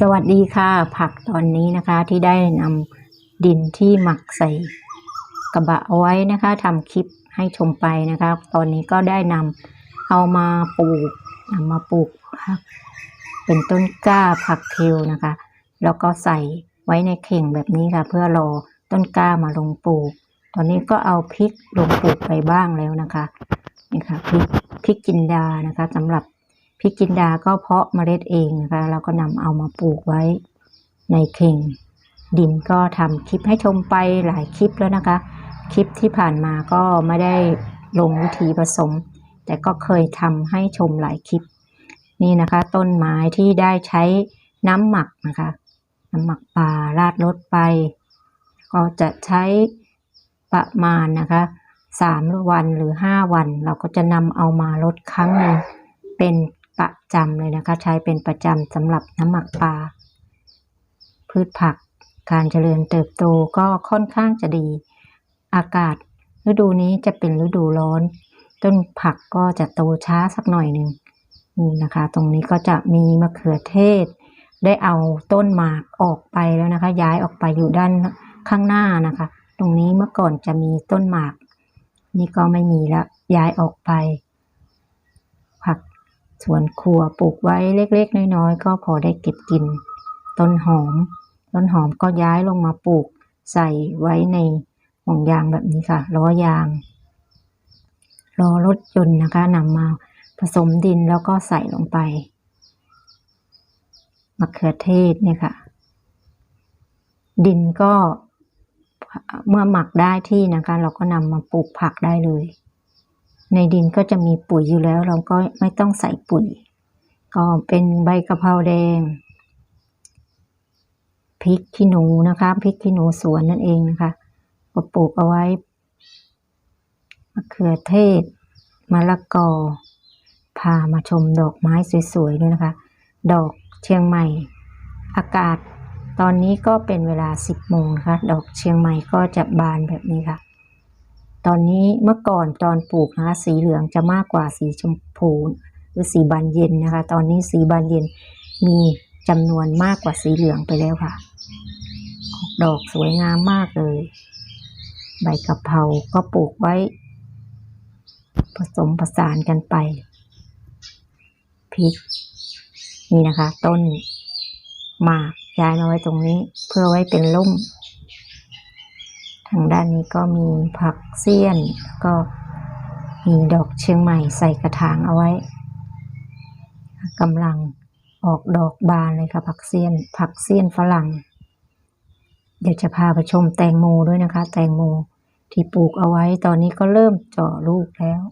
สวัสดีค่ะ ผักตอนนี้นะคะที่ได้นำดินที่หมักใส่กระบะเอาไว้นะคะทำคลิปให้ชมไปนะคะ ตอนนี้ก็ได้นำเอามาปลูกนำมาปลูกผักเป็นต้นกล้าผักเทลนะคะ แล้วก็ใส่ไว้ในเข่งแบบนี้ค่ะ เพื่อรอต้นกล้ามาลงปลูก ตอนนี้ก็เอาพริกลงปลูกไปบ้างแล้วนะคะนี่ค่ะพริกพริกจินดานะคะสำหรับ ริกจินดาก็เพาะเมล็ดเองนะคะแล้วก็นำเอามาปลูกไว้ในเข่งดินก็ทำคลิปให้ชมไปหลายคลิปแล้วนะคะ คลิปที่ผ่านมาก็ไม่ได้ลงวิธีผสม แต่ก็เคยทำให้ชมหลายคลิป นี่นะคะ ต้นไม้ที่ได้ใช้น้ำหมักนะคะ น้ำหมักปลาราดรสไป ก็จะใช้ประมาณนะคะสามวันหรือห้าวัน เราก็จะนำเอามาลดครั้งหนึ่งเป็น ประจำเลยนะคะ ใช้เป็นประจำสำหรับน้ำหมักปลา พืชผักการเจริญเติบโตก็ค่อนข้างจะดี อากาศฤดูนี้จะเป็นฤดูร้อน ต้นผักก็จะโตช้าสักหน่อยหนึ่งนี่นะคะ ตรงนี้ก็จะมีมะเขือเทศ ได้เอาต้นหมากออกไปแล้วนะคะ ย้ายออกไปอยู่ด้านข้างหน้านะคะ ตรงนี้เมื่อก่อนจะมีต้นหมาก นี่ก็ไม่มีแล้วย้ายออกไป สวนครัวปลูกไว้เล็กๆ น้อยๆ ก็พอได้เก็บกิน ต้นหอม ต้นหอมก็ย้ายลงมาปลูกใส่ไว้ในห่วงยางแบบนี้ค่ะล้อยางล้อรถยนต์นะคะนำมาผสมดินแล้วก็ใส่ลงไปมะเขือเทศเนี่ยค่ะ ดินก็เมื่อหมักได้ที่นะคะ เราก็นำมาปลูกผักได้เลย ในดินก็จะมีปุ๋ยอยู่แล้ว เราก็ไม่ต้องใส่ปุ๋ย ก็เป็นใบกะเพราแดงพริกขี้หนูนะคะพริกขี้หนูสวนนั่นเองนะคะก็ปลูกเอาไว้มะเขือเทศมะละกอ พามาชมดอกไม้สวยๆด้วยนะคะ ดอกเชียงใหม่ อากาศตอนนี้ก็เป็นเวลา 10โมงนะคะ ดอกเชียงใหม่ก็จะบานแบบนี้ค่ะ ตอนนี้เมื่อก่อนตอนปลูกนะคะสีเหลืองจะมากกว่าสีชมพูหรือสีบานเย็นนะคะ ตอนนี้สีบานเย็นมีจำนวนมากกว่าสีเหลืองไปแล้วค่ะ ออกดอกสวยงามมากเลย ใบกะเพราก็ปลูกไว้ ผสมผสานกันไปพริกนี่นะคะ ต้นหมากย้ายมาไว้ตรงนี้เพื่อไว้เป็นร่ม ทางด้านนี้ก็มีผักเสี้ยนแล้วก็มีดอกเชียงใหม่ใส่กระถางเอาไว้กำลังออกดอกบานเลยค่ะผักเสี้ยน ผักเสี้ยนฝรั่ง เดี๋ยวจะพาไปชมแตงโมด้วยนะคะ แตงโมที่ปลูกเอาไว้ตอนนี้ก็เริ่มเจาะลูกแล้ว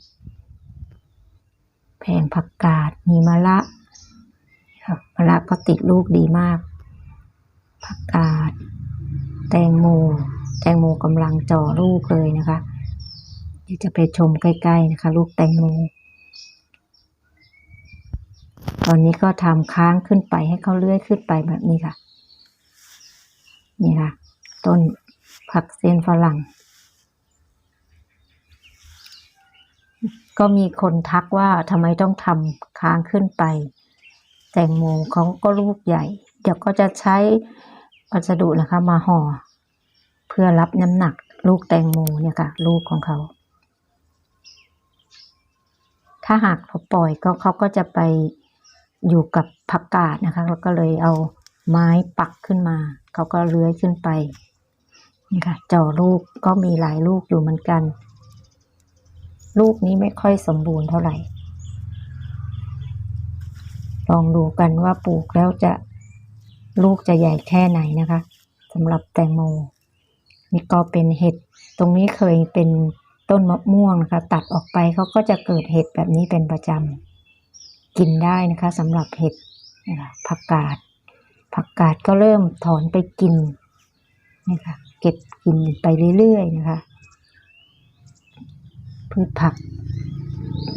แผงผักกาดมีมะละค่ะมะละก็ติดลูกดีมาก ผักกาด แตงโม แตงโมกำลังจ่อลูกเลยนะคะเดี๋ยวจะไปชมใกล้ ๆนะคะ ลูกแตงโม ตอนนี้ก็ทำค้างขึ้นไปให้เขาเลื่อยขึ้นไปแบบนี้ค่ะ นี่ค่ะ ต้นผักเส้นฝรั่ง ก็มีคนทักว่าทำไมต้องทำค้างขึ้นไป แตงโมเขาก็ลูกใหญ่ เดี๋ยวก็จะใช้วัสดุนะคะมาห่อ เพื่อรับน้ำหนักลูกแตงโมเนี่ยค่ะ ลูกของเขา ถ้าหากเราปล่อยก็เขาก็จะไปอยู่กับผักกาดนะคะเราก็เลยเอาไม้ปักขึ้นมา เขาก็เลื้อยขึ้นไปนี่ค่ะจ่อลูกก็มีหลายลูกอยู่เหมือนกัน ลูกนี้ไม่ค่อยสมบูรณ์เท่าไหร่ ลองดูกันว่าปลูกแล้วจะลูกจะใหญ่แค่ไหนนะคะสำหรับแตงโม นี่ก็เป็นเห็ด ตรงนี้เคยเป็นต้นมะม่วงนะคะ ตัดออกไปเขาก็จะเกิดเห็ดแบบนี้เป็นประจำกินได้นะคะสำหรับเห็ดผักกาด ผักกาดก็เริ่มถอนไปกินนะคะเก็บกินไปเรื่อยๆนะคะพืชผัก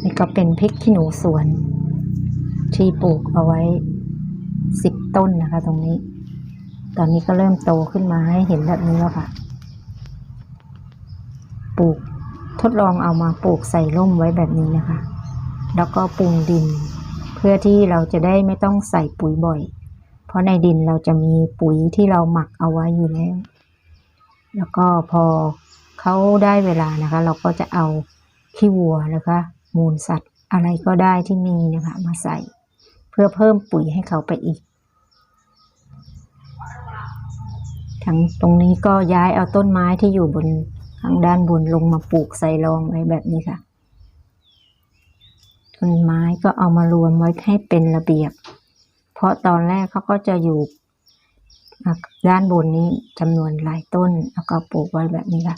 นี่ก็เป็นพริกขี้หนูสวน ที่ปลูกเอาไว้สิบต้นนะคะ ตรงนี้ ตอนนี้ก็เริ่มโตขึ้นมาให้เห็นแบบนี้แล้วค่ะ ปลูกทดลองเอามาปลูกใส่ร่มไว้แบบนี้นะคะ แล้วก็ปรุงดิน เพื่อที่เราจะได้ไม่ต้องใส่ปุ๋ยบ่อย เพราะในดินเราจะมีปุ๋ยที่เราหมักเอาไว้อยู่แล้ว แล้วก็พอเขาได้เวลานะคะ เราก็จะเอาขี้วัวนะคะ มูลสัตว์อะไรก็ได้ที่มีนะคะ มาใส่ เพื่อเพิ่มปุ๋ยให้เขาไปอีกทั้งตรงนี้ก็ย้ายเอาต้นไม้ที่อยู่บน ทางด้านบนลงมาปลูกใส่รองไว้แบบนี้ค่ะ ต้นไม้ก็เอามารวมไว้ให้เป็นระเบียบ เพราะตอนแรกเขาก็จะอยู่ด้านบนนี้จำนวนหลายต้นแล้วก็ปลูกไว้แบบนี้ค่ะ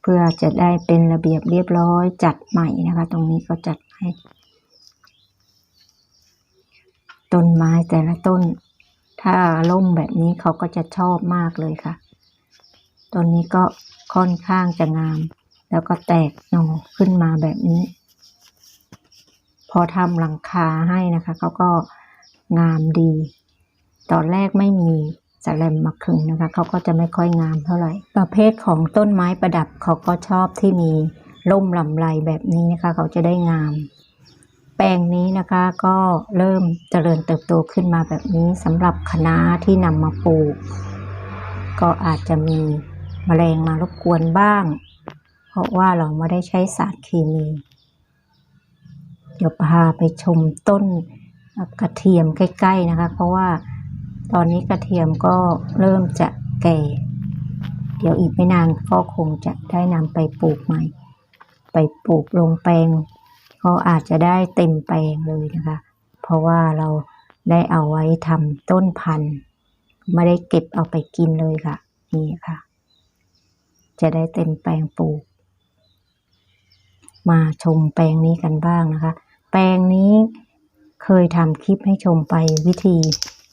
เพื่อจะได้เป็นระเบียบเรียบร้อยจัดใหม่นะคะ ตรงนี้ก็จัดให้ต้นไม้แต่ละต้น ถ้าล่มแบบนี้เขาก็จะชอบมากเลยค่ะ ต้นนี้ก็ ค่อนข้างจะงาม แล้วก็แตกหน่อขึ้นมาแบบนี้ พอทำหลังคาให้นะคะเขาก็งามดี ตอนแรกไม่มีสแลมมาขึงนะคะเขาก็จะไม่ค่อยงามเท่าไหร่ ประเภทของต้นไม้ประดับเขาก็ชอบที่มีร่มลำไรแบบนี้นะคะ เขาจะได้งาม แปลงนี้นะคะก็เริ่มเจริญเติบโตขึ้นมาแบบนี้สำหรับคณะที่นำมาปลูก ก็อาจจะมี แมลงมารบกวนบ้าง เพราะว่าเราไม่ได้ใช้สารเคมี เดี๋ยวพาไปชมต้นกระเทียมใกล้ ๆนะคะ เพราะว่าตอนนี้กระเทียมก็เริ่มจะแก่ เดี๋ยวอีกไม่นานก็คงจะได้นำไปปลูกใหม่ ไปปลูกลงแปลง ก็อาจจะได้เต็มแปลงเลยนะคะ เพราะว่าเราได้เอาไว้ทำต้นพันธุ์ ไม่ได้เก็บเอาไปกินเลยค่ะ นี่ค่ะ จะได้เต็มแปลงปลูก มาชมแปลงนี้กันบ้างนะคะ แปลงนี้เคยทำคลิปให้ชมไปวิธี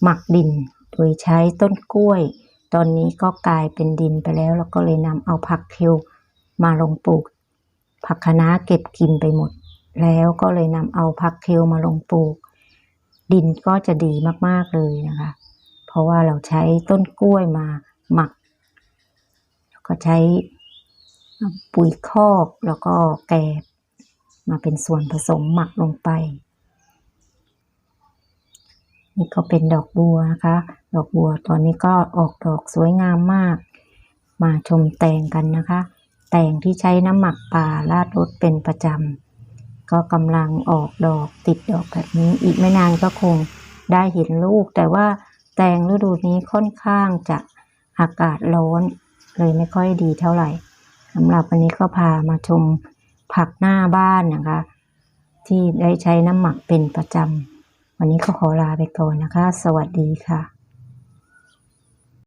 หมักดิน โดยใช้ต้นกล้วย ตอนนี้ก็กลายเป็นดินไปแล้ว แล้วก็เลยนำเอาผักเคลมาลงปลูก ผักคะน้าเก็บกินไปหมด แล้วก็เลยนำเอาผักเคลมาลงปลูก ดินก็จะดีมากๆเลยนะคะ เพราะว่าเราใช้ต้นกล้วยมาหมัก ก็ใช้ปุ๋ยคอกแล้วก็แกบมาเป็นส่วนผสมหมักลงไป นี่ก็เป็นดอกบัวนะคะ ดอกบัวตอนนี้ก็ออกดอกสวยงามมาก มาชมแตงกันนะคะ แตงที่ใช้น้ำหมักป่าราดรถเป็นประจำก็กำลังออกดอกติดดอกแบบนี้ อีกไม่นานก็คงได้เห็นลูก แต่ว่าแตงฤดูนี้ค่อนข้างจะอากาศร้อน เลยไม่ค่อยดีเท่าไหร่สำหรับวันนี้ก็พามาชมผักหน้าบ้านนะคะ ที่ได้ใช้น้ำหมักเป็นประจำวันนี้ก็ขอลาไปก่อนนะคะ สวัสดีค่ะ